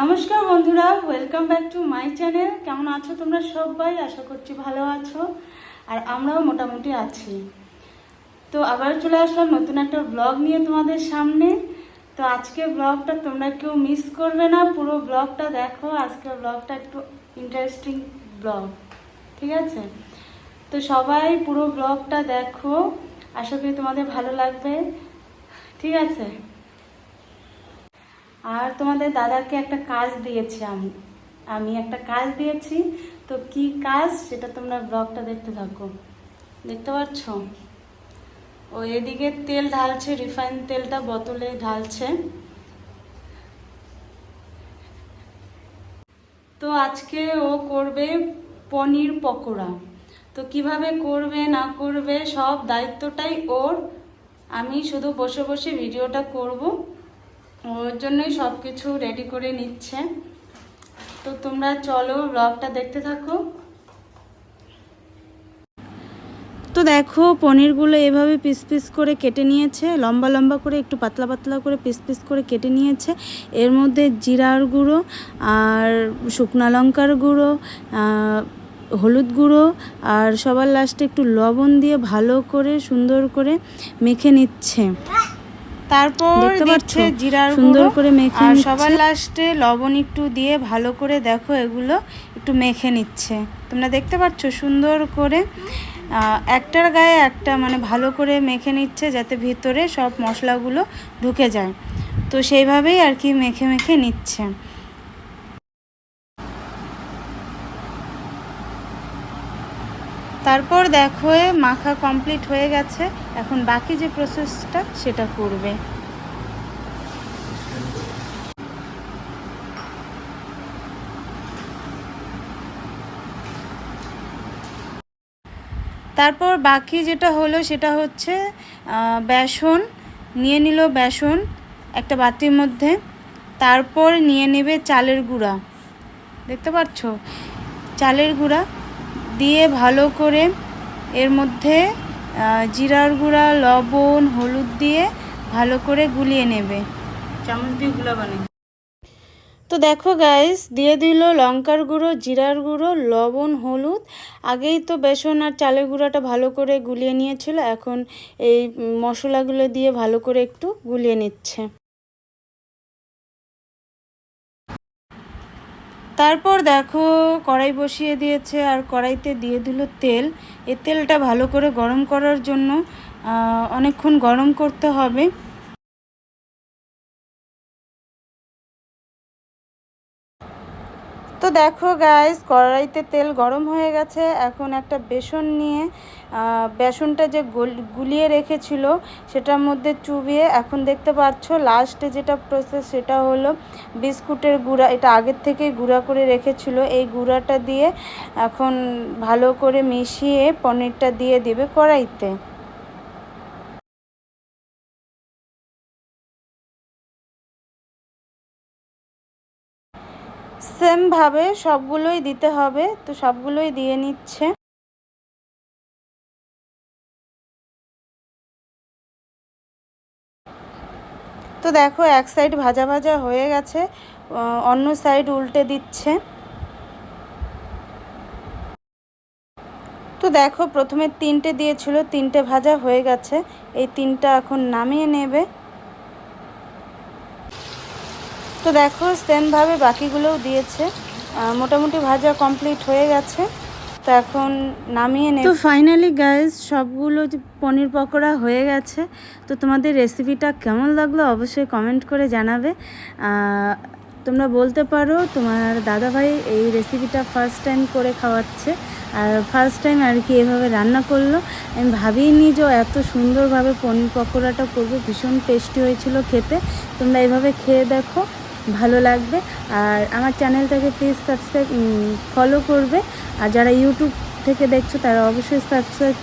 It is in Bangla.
নমস্কার বন্ধুরা welcome back to my channel কেমন আছো তোমরা সবাই? আশা করছি ভালো আছো, আর আমরাও মোটামুটি আছি। তো আবার চলে আসলাম নতুন একটা ব্লগ নিয়ে তোমাদের সামনে। তো আজকে ব্লগটা তোমরা কেউ মিস করবে না, পুরো ব্লগটা দেখো। আজকের ব্লগটা একটু ইন্টারেস্টিং ব্লগ ঠিক আছে? তো সবাই পুরো ব্লগটা দেখো। আশা করি তোমাদের ভালো লাগবে, ঠিক আছে? আর তোমাদের দাদাকে একটা কাজ দিয়েছি আমি আমি একটা কাজ দিয়েছি। তো কি কাজ? সেটা তোমরা ব্লগটা দেখতে থাকো। দেখতে পাচ্ছ? ও এদিকে তেল ঢালছে, রিফাইন তেলটা বোতলে ঢালছে। তো আজকে ও করবে পনির পকোড়া। তো কীভাবে করবে, না করবে, সব দায়িত্বটাই ওর। আমি শুধু বসে বসে ভিডিওটা করব। ওর জন্যই সব কিছু রেডি করে নিচ্ছে। তো তোমরা চলো ব্লগটা দেখতে থাকো। তো দেখো, পনিরগুলো এভাবে পিস পিস করে কেটে নিয়েছে। লম্বা লম্বা করে, একটু পাতলা পাতলা করে পিস পিস করে কেটে নিয়েছে। এর মধ্যে জিরার গুঁড়ো আর শুকনো লঙ্কার গুঁড়ো হলুদ গুঁড়ো আর সবার লাস্টে একটু লবণ দিয়ে ভালো করে, সুন্দর করে মেখে নিচ্ছে। তারপর? দিচ্ছে জিরার সুন্দর করে মেখে আর সবার লাস্টে লবণ একটু দিয়ে ভালো করে দেখো এগুলো একটু মেখে নিচ্ছে। তোমরা দেখতে পাচ্ছ? সুন্দর করে একটার গায়ে একটা মানে ভালো করে মেখে নিচ্ছে যাতে ভিতরে সব মশলাগুলো ঢুকে যায়। তো সেইভাবেই আর কি মেখে মেখে নিচ্ছে। তারপর দেখো মাখা কমপ্লিট হয়ে গেছে। এখন বাকি যে প্রসেসটা সেটা করবে। তারপর বাকি যেটা হলো সেটা হচ্ছে বেসন। নিয়ে নিল বেসন একটা বাটির মধ্যে। তারপর নিয়ে নেবে চালের গুঁড়া। দেখতে পাচ্ছ? চালের গুঁড়া। দিয়ে ভালো করে এর মধ্যে জিরার গুঁড়া, লবণ, হলুদ দিয়ে ভালো করে গুলিয়ে নেবে। চামচ দিয়ে গুলাবানে তো দেখো গাইস দিয়ে দিল লঙ্কার গুঁড়ো, জিরার গুঁড়ো, লবণ, হলুদ। আগেই তো বেসন আর চালের গুঁড়োটা ভালো করে গুলিয়ে নিয়েছিল, এখন এই মশলাগুলো দিয়ে ভালো করে একটু গুলিয়ে নিচ্ছে। তারপর দেখো, কড়াই বসিয়ে দিয়েছে আর কড়াইতে দিয়ে দিল তেল। এ তেলটা ভালো করে গরম করার জন্য অনেকক্ষণ গরম করতে হবে। তো দেখো গাইস কড়াইতে তেল গরম হয়ে গেছে। এখন একটা বেসন নিয়ে বেসনটা যে গল- গুলিয়ে রেখেছিল, সেটার মধ্যে চুবিয়ে, এখন দেখতে পাচ্ছ লাস্টে যেটা প্রসেস সেটা হলো বিস্কুটের গুঁড়া, এটা আগের থেকেই গুঁড়া করে রেখেছিল। এই গুঁড়াটা দিয়ে এখন ভালো করে মিশিয়ে পনিরটা দিয়ে দিবে কড়াইতে। সেমভাবে সবগুলোই দিতে হবে, তো সবগুলোই দিয়ে নিচ্ছে। তো দেখো, এক সাইড ভাজা ভাজা হয়ে গেছে অন্য সাইড উল্টে দিচ্ছে। তো দেখো, প্রথমে তিনটে দিয়েছিল, তিনটে ভাজা হয়ে গেছে, এই তিনটা এখন নামিয়ে নেবে। তো দেখো সেমভাবে বাকিগুলোও দিয়েছে। মোটামুটি ভাজা কমপ্লিট হয়ে গেছে। তো এখন নামিয়ে নেব। তো ফাইনালি গাইস সবগুলো পনির পকোড়া হয়ে গেছে। তো তোমাদের রেসিপিটা কেমন লাগল অবশ্যই কমেন্ট করে জানাবে। তোমরা বলতে পারো, তোমার দাদাভাই এই রেসিপিটা ফার্স্ট টাইম করে খাওয়াচ্ছে। আর ফার্স্ট টাইম আর কি এভাবে রান্না করল। আমি ভাবিনি যে এত সুন্দরভাবে পনির পকোড়াটা করবে। ভীষণ টেস্টি হয়েছিল খেতে। তোমরা এভাবে খেয়ে দেখো। ভালো লাগবে। আর আমার চ্যানেলটাকে প্লিজ সাবস্ক্রাইব ফলো করবে। আর যারা ইউটিউব থেকে দেখছ, তারা অবশ্যই সাবস্ক্রাইব